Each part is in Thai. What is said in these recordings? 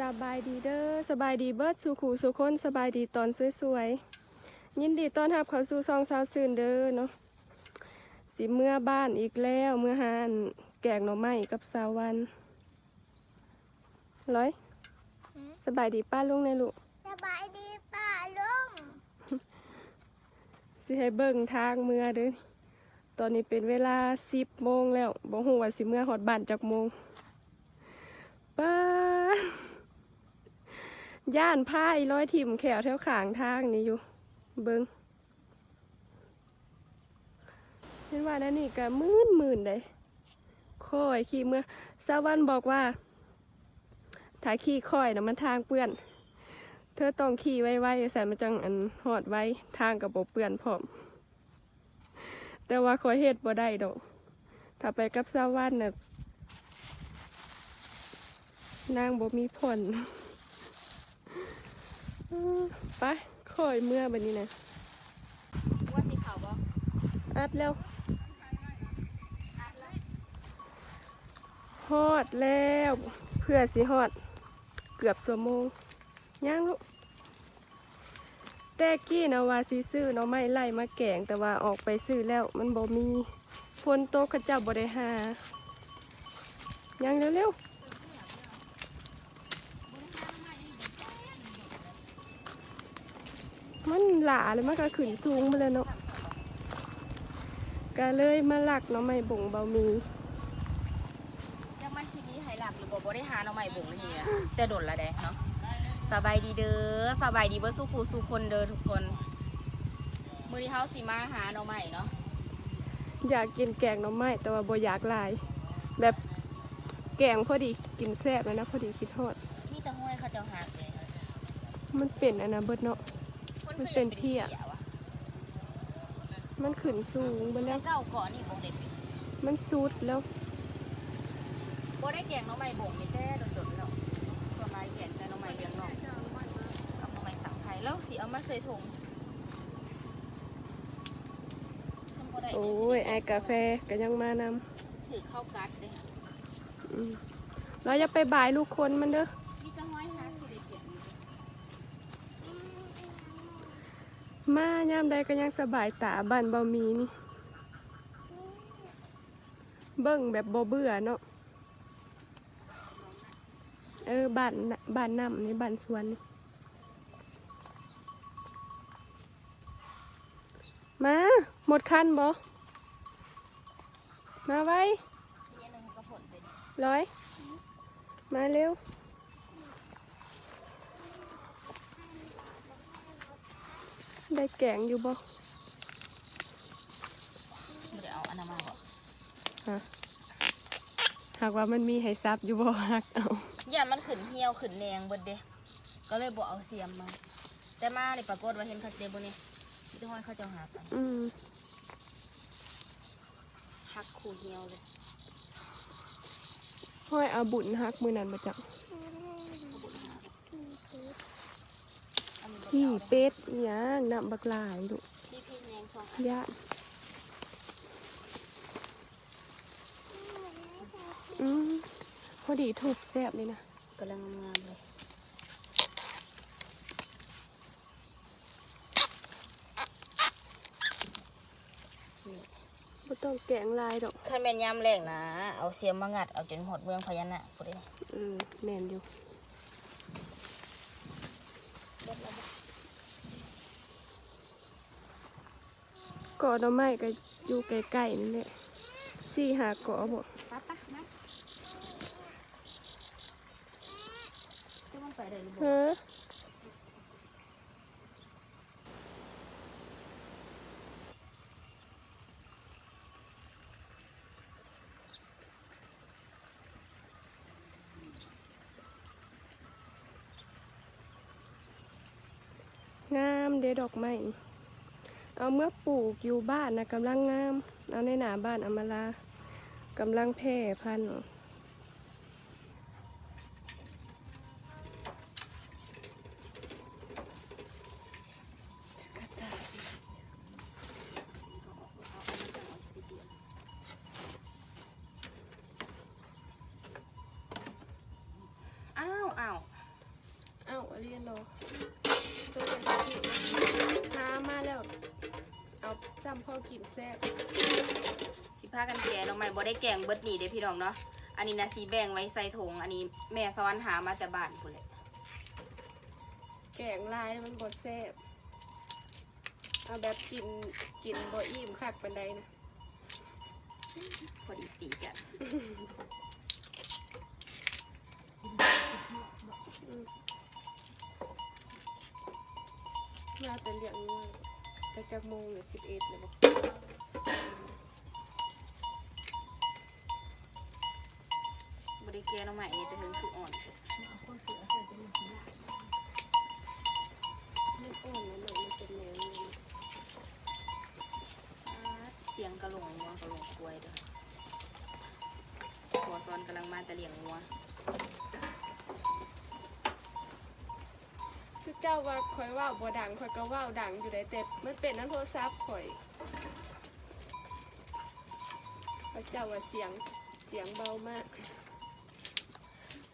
สบายดีเด้อสบายดีเบิดสู่ขู่สู่คนสบายดีตอนสวยๆ ยินดีต้อนรับเข้าสู่ซองสาวซื่นเด้อเนาะสิเมื่อบ้านอีกแล้วเมื่อหานแกงหน่อไม้กับสาววันร้อยสบายดีป้าลุงในลูกสบายดีป่าลุงสิให้เบิ่งทางเมื่อเด้อตอนนี้เป็นเวลาสิบโมงแล้วบ่ฮู้ว่าสิเมื่อฮอดบ้านจักโมงป้า ย่านผ้าอีร้อยถิ่มแขวแถวขางทางนี่อยู่ เบิ่งเห็นว่านั่นนี่ก็มื่นมื่นเลยค่อยขี่เมื่อสาวันบอกว่า ถ้าขี่ค่อยนะมันทางเปื้อน เธอต้องขี่ไวๆแสนมันจังอันหอดไว้ทางกับบเปื้อนพร้อม แต่ว่าคอยเฮ็ดบ่ได้ดอก ถ้าไปกับสาวันน่ะนางบ่มีผ่อนอืม ไปคอยเมื่อบัดนี้นะว่าสีขาวบ่อัดแล้วฮอดแล้วเพื่อสิฮอด เกือบชั่วโมงย่างลูกแต่กี้นะว่าสิซื้อหน่อไม้ไล่มาแกงแต่ว่าออกไปซื้อแล้วมันบ่มีฝนตกขจ้าบ่ได้หาย่างเร็วๆ มันหลาเลยมันก็ขึ้นสูงมาเลยเนาะก็เลยมาหลักหน่อไม้บ่งเบามีจะมันชีวิตไฮหลักหรือบ่บ่ได้หาหน่อไม้บ่งนี่นะแต่โดนละเด้เนาะสบายดีเด้อสบายดีเบิดสู้ผู้สู้คนเด้อทุกคนมื้อนี้เฮาสิมาหาหน่อไม้เนาะอยากกินแกงหน่อไม้แต่ว่าบ่อยากหลาย แบบแกงพอดีกินแซ่บแล้วนะพอดีคิดทอดมีแต่ห้วยเขาเจ้าหาเลยมันเป็นอันนะเบิดเนาะ มันเป็นเพี้ยวะมันขึ้นสูงไปแล้แล้ววเจ้าก่อนนี่บ่ได้เป็นมันซูดแล้วบ่ได้แกงหน่อไม้บ่งนี่แต่โดนๆแล้วส่วนหลายแกงแต่หน่อไม้เลี้ยงนอกกับหน่อไม้สังไทยแล้วสิเอามาใส่ถุงทำบ่ได้โอ้ยไอากาแฟก็ยังมานำถือเข้ากัดเด้อืมเราจะไปบ่ายลูกคนมันเด้อายามใดก็ยังสบายตาบ้านเบามีนี่ เบิ่งแบบบ่เบื่อเนาะ เออบ้านบ้านน้ำนี่บ้านสวนนี่ มาหมดคันบ่ มาไว้ร้อย มาเร็ว ได้แกงอยู่บ่ไม่ได้เอาอันนั้นมาบอกฮะหากว่ามันมีให้ซับอยู่บ่ฮักเอาอย่ามันขึ้นเหี่ยวขึ้นแรงเบิดเด้ก็เลยบอกเอาเสียมมา แต่มาเนี่ยปรากฏว่าเห็นเขาเจบนนี้มีแต่ห้อยเขาเจะหากันอืมหักขู่เหี่ยวเลยห้อยเอาบุญฮักมือนั้นมาจัง อันนี้บ่ได้พี่เอาเลยเป็ดอหย่างน้ำบักหลายลูกพี่พี่แมงช่องย่านอืมพอดีถูกแซ่บเลยนะกำลังงามๆเลยบ่ต้องแกงลายดอกขั้นแม่นยามแรงนะ เอาเสียมมางัด เอาจนหมดเมืองพญานาคพูดได้อืมแม่นอยู่ กาะหน่อไม้ก็อยู่ใกล้ๆนี่แหละสี่หาเกาะบ่ปั๊บปั๊บนะจะมันไปได้หรือเปล่าเฮ้อางามเดดอกไม้ เอาเมื่อปลูกอยู่บ้านนะกำลังงาม เอาในหนาบ้านอามาลากำลังแพร่พันธุ์ออกรอตัวเป็นที่ห อาซ้ำพ่อกินแซ่บสิพากันแกงน้องใหม่บ่ได้แกงเบิดนี่เด้พี่น้องเนาะ อันนี้นะสีแบ่งไว้ใส่ถุงอันนี้แม่ซ้อนหามาแต่บ้านพุ่นเลยแกงลายมันบดแซ่บเอาแบบกินกินบ่อิ่มคักปันใดนะพอดีตีกันมาแต่เลี้ยงงัว จะจักโมงหรือสิบเอ็ดเลยบอกบ่ได้แกงน้องใหม่นี่แต่ถึงคืออ่อนไม่อ่อนนะหน่อยมันเป็นแนวนี้นะเสียงกระโหลงงัวกระโหลงกล้วยเด้อหัวซ้อนกำลังมาแต่เลี้ยงงัว คือเจ้าว่าคอยว่าวบ่ดังคอยก็ว่าวดังอยู่ได้แต่มันเป็นน้ำโทรศัพท์ข่อยพระเจ้าว่าเสียงเสียงเบามาก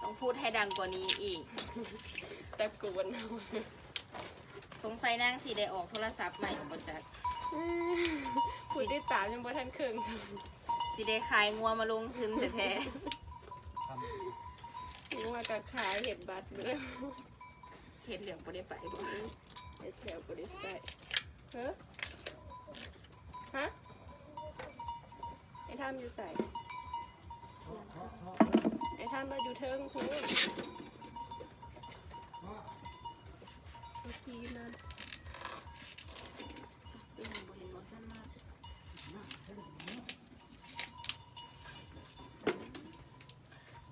ต้องพูดให้ดังกว่านี้อีก ตะโกนเอาสงสัยนางสีได้ออกโทรศัพท์ใหม่ของบริษัทผู้ที่ตามยังบ่ทันเครื่องทสีได้ขายงัวมาลงทุนแต่แท้ำยังว่าก็ขายเห็ดบัตรไปแล้ว เห็ดเหลืองบ่ได้ไปบ่ไอ้แถวบริษัทเฮ้อฮะไอ้ท่ามอยู่ใส่ไอ้ท่ามมาอยู่เทิงคูเมื่อกี้นั่น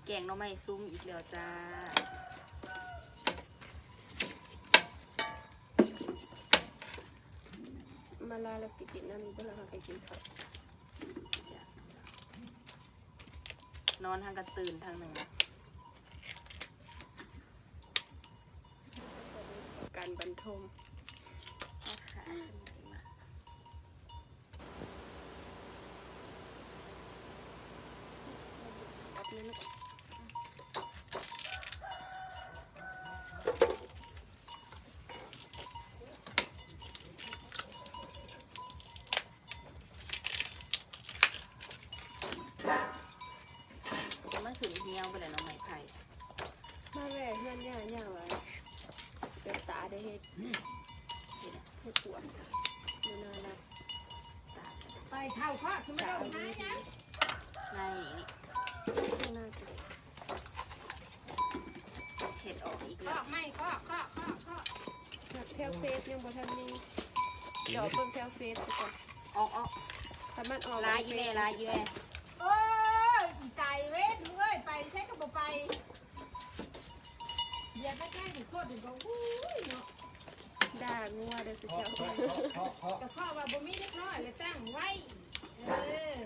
แกงหน้องไม้ซุ้มอีกแล้วจ้า มาลาละสิกินนั่นนี่เพื่อนเราไปกินข้าวนอนทางกระตื่นทางหนึ่งนะการบรรทมเอาขาขึ้นมาอันนั้นนะ ตาได้เฮ็ดนี่นะเฮ็ดปวดดูน่ารักไปเท่าข้อคือไม่ต้องหายังในนี่น่าจะเห็ดออกอีกข้แล้อวไม่ข้อข้อข้อข้อแบบแถวเฟซยังบ่ทันมีเดี๋ยวเพิ่งแถวเฟสก่อนออกออกถ้ามันออกลายอีแม่ลายอีแม่โอ้ยไก่เว้ยเว้ยไปใช้ก็บ่ไปเดี๋ยวไปแจ้งถึงโทษถึงก็อู้ยเนาะ ด่างัวเด้อสิเจ้าแต่ข้อว่าบ่มีเล็กน้อยเลยตั้งไว้ เออ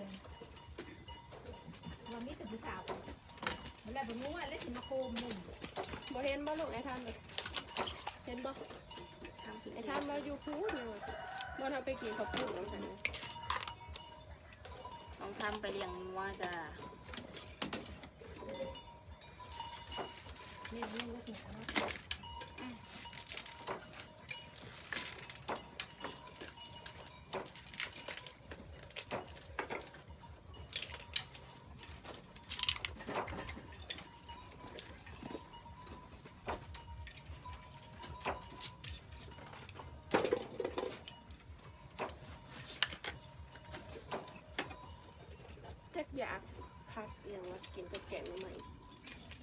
ว่มีแต่ผู้สาวแล้วบ่รู้ว่าแล้วสิมาโคมนุ่มบ่เห็นบ่ลูกไอ้ท่านเห็นบ่ไอ้ท่านเราอยู่พูดเลยบ่ทำไปกินข้าวปุ้นน้ำกันลยต้องทำไปเลี้ยงงัวจ้า นี่นี่ว่าถึงเนาะ จัก อยากพักอย่างว่ากินกับแกงหน่อไม้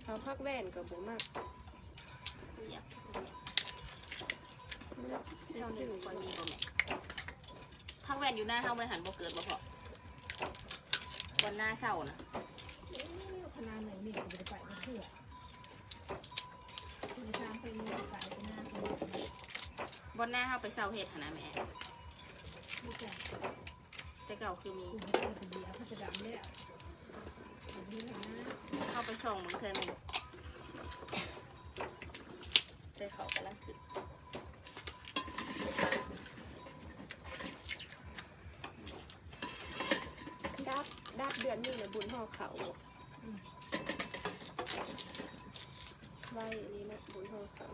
เขาพักแว่นกับบ่มากเนี่ยซื้เท่านี้อคนมีบ่แม่พักแวนอยู่หน้าเฮาบริหารบ่เกิดบ่พอวันหน้าเศร้านะเอ๊ะขนาดไหนนี่ก็บ่ได้ไปก็เชื่อคุณตามไปมีไปเป็นหน้าคนวันหน้าเฮาไปเศร้าเฮ็ดหนนะแม่ดูจ้ะ แต่เก่าคือมีกลุ่มเขาจะเดียวเขาจะดำแล้วแบบนี้นะเข้าไปส่งมึงเคยมึงแต่เขากำลังขึ้นดับดับเดือนนี้เนี่ยบุญห่อเขาบ่ไว้อันนี้นะบุญห่อเขา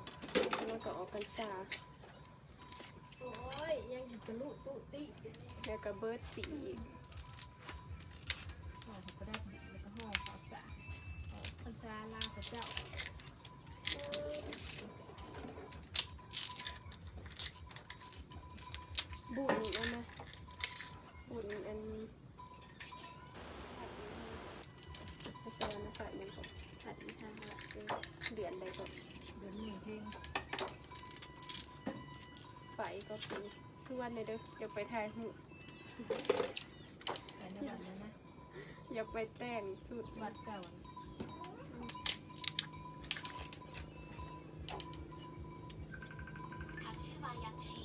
แล้วก็ออกพรรษาโอ้ ยยังอยู่กระลุตุติแล้วก็เบิร์ดปีอีกห่อเขาก็ได้แล้วก็ห่อข้าวสารห่อพรรษาลาพระเจ้าบุญอันนะ ฝ่ายก็ปีส่วนในเด้ออยากไปถ่ายหูปไปในวันนั้นนะอยากไปแต่งสุดวัดเก่าคำชื่อมายังชี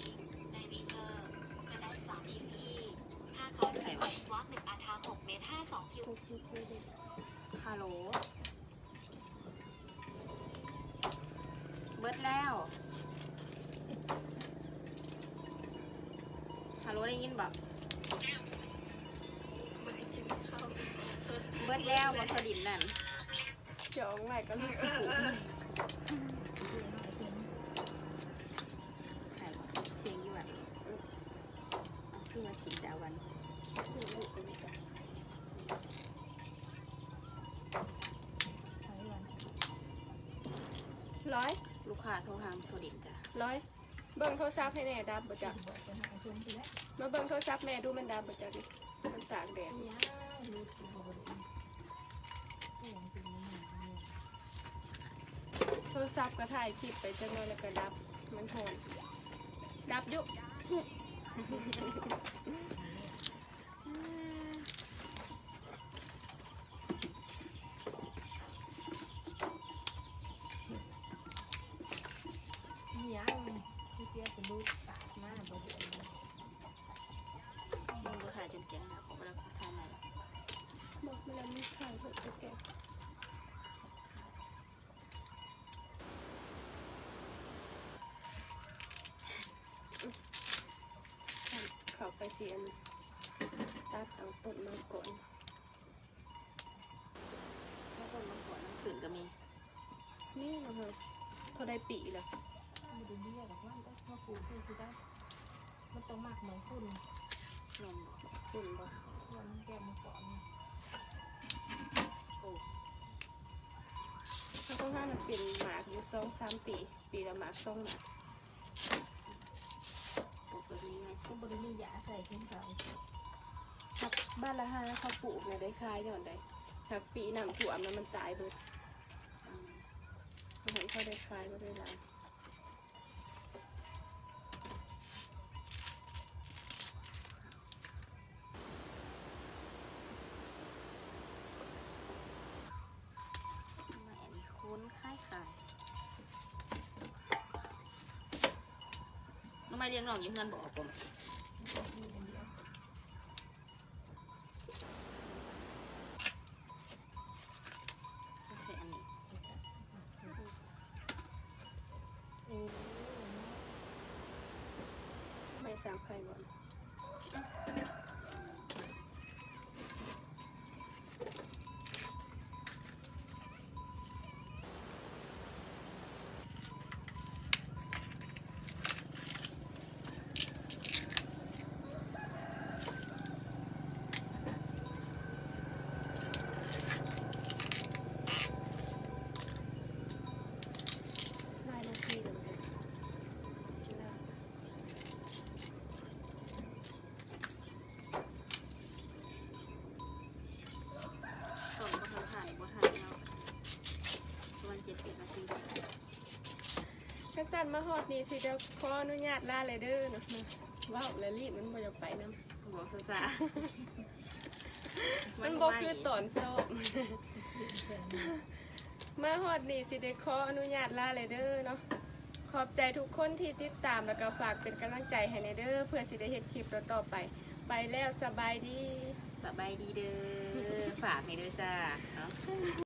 ในวีเกอร์กระไดสามอีพีห้าคอนสิบหกสวอปหนึ่งอาทาหกเมตรห้าสองคิวทุกทุกทุกฮัลโหลเบิดแล้ว ฮัล โหลได้ยินบ่เบิดแล้วบนสดินนั่นจองไว้ก็รู้สึกผูกใครวะเสียงอยู่อะเอาขึ้นมากินดาวันซื้อหูปเป็นจ้ะไปวันร้อย ลูกค้าโทรหามสดินจ้ะร้อย เบิ่งโทรศัพท์ให้แม่ดับบ่จักบอกจะมาเบิ่งโทรศัพท์แม่ดูมันดับบ่จักดิมันตากแดดโทรศัพท์ก็ถ่ายคลิปไปจังเลยแล้วก็ดับมันโหนดับยุ เขาไปเสียนตัดเอาต้นมาก่อนแล้วคนมาขอน้ำขืนก็มี นี่นะคะเขาได้ปีแล้วไม่ได้เบี้ยหรอกว่าได้พ่อปู่คือคือได้มันต้องมากเหมือนคุณแม่นบอกขึ้นบ่วันแก้มมาก่อนโอ้เขาก็ว่ามันเป็นหมากอยู่สองสามปี ปีละหมากสองหมาก แบบนี้ไงก็บริมียาใส่ขึ้นเขาครับบ้านละห้าเขาปลูกเนี่ยได้คายหย่อนได้ครับปีน้ำท่วมแล้วมันตายเบิดอืมเขาเห็นเขาได้คายก็ได้หลายแม่นี่คุ้นคล้ายขายทำไมเลี้ยงน้องอยู่เงินบอก ผมมีอันไม่สามใครก่อน สันมาหอดนี่สิเดี๋ยวขออนุญาตลาเลยเด้อเนาะว้าวแล้วรีบมันบ่อยากไปนํบอกซะซะมันบ่คือตอนสอบมาฮอดนี่สิได้ขออนุญาตลาเลยเด้อเนาะขอบใจทุกคนที่ติดตามแล้วก็ฝากเป็นกำลังใจให้ในเด้อเพื่อสิได้เฮ็ดคลิปต่อๆไป ไปแล้วสบายดี สบายดีเด้อ ฝากให้เด้อจ้าเนาะ